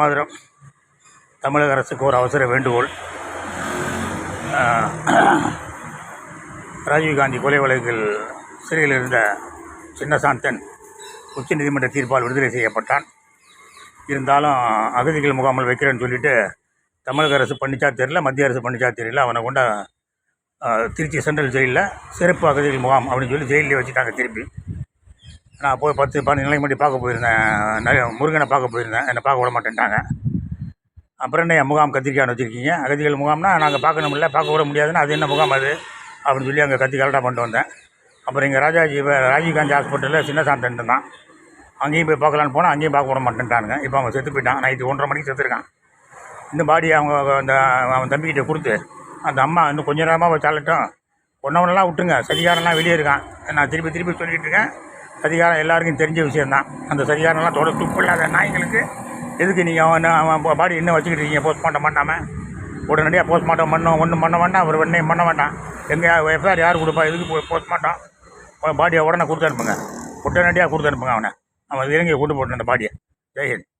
மாதிரம் தமிழக அரசுக்கு ஒரு அவசர வேண்டுகோள். ராஜீவ்காந்தி கொலை வழக்கில் சிறையில் இருந்த சின்னசாந்தன் உச்சநீதிமன்ற தீர்ப்பால் விடுதலை செய்யப்பட்டான். இருந்தாலும் அகதிகள் முகாமில் வைக்கிறேன்னு சொல்லிட்டு தமிழக அரசு பண்ணிச்சா தெரியல மத்திய அரசு பண்ணிச்சா தெரியல. அவனை கொண்ட திருச்சி சென்ட்ரல் ஜெயிலில் சிறப்பு அகதிகள் முகாம் அப்படின்னு சொல்லி ஜெயிலே வச்சுட்டாங்க திருப்பி. நான் போய் பத்து பன்னெண்டு நாளைக்கு முன்னாடி பார்க்க போயிருந்தேன். நிறைய முருகனை பார்க்க போயிருந்தேன். என்னை பார்க்க விட மாட்டேன்ட்டாங்க. அப்புறம் என்ன என் முகாம் கத்திரிக்கான வச்சுருக்கீங்க. அகதிகள் முகாம்னா நாங்கள் பார்க்கணும்ல பார்க்க விட முடியாதுன்னா அது என்ன முகாம் அது? அப்படின்னு சொல்லி அங்கே கத்தி கலட்டாக பண்ணிட்டு வந்தேன். அப்புறம் இங்கே ராஜாஜி ராஜீவ்காந்தி ஹாஸ்பிட்டலில் சின்னசாந்தன் தான் அங்கேயும் போய் பார்க்கலான்னு போனால் அங்கேயும் பார்க்க விட மாட்டேன்ட்டானுங்க. இப்போ அவங்க செத்து போயிட்டான். நைட்டு ஒன்றரை மணிக்கு செத்துருக்கான். இந்த பாடி அவங்க அந்த அவன் தம்பிக்கிட்ட கொடுத்து அந்த அம்மா இன்னும் கொஞ்ச நேரமாக வச்சாலட்டும் ஒன்றவனெல்லாம் விட்டுங்க சதிகாரன்லாம் வெளியே இருக்கான். நான் திருப்பி திருப்பி சொல்லிட்டு இருக்கேன். சதிகாரம் எல்லாருக்கும் தெரிஞ்ச விஷயந்தான் அந்த சதிகாரம்லாம் தொட துப்பு இல்லாத நாய்களுக்கு எதுக்கு நீங்கள் அவன் அவன் பாடி இன்னும் வச்சுக்கிட்டு இருக்கீங்க? போஸ்ட்மார்ட்டம் பண்ணாமல் உடனடியாக போஸ்ட்மார்ட்டம் பண்ணோம். ஒன்றும் பண்ண வேண்டாம். அவர் உடனே பண்ண வேண்டாம். எங்கள் எஃப்ஐஆர் யார் கொடுப்பா? எதுக்கு போஸ்ட்மார்ட்டம் பாடியை உடனே கொடுத்து அனுப்புங்க. உடனடியாக கொடுத்து அனுப்புங்க அவனை. அவன் இறங்கி கொண்டு போட்டு அந்த பாடியை. ஜெயஹிந்த்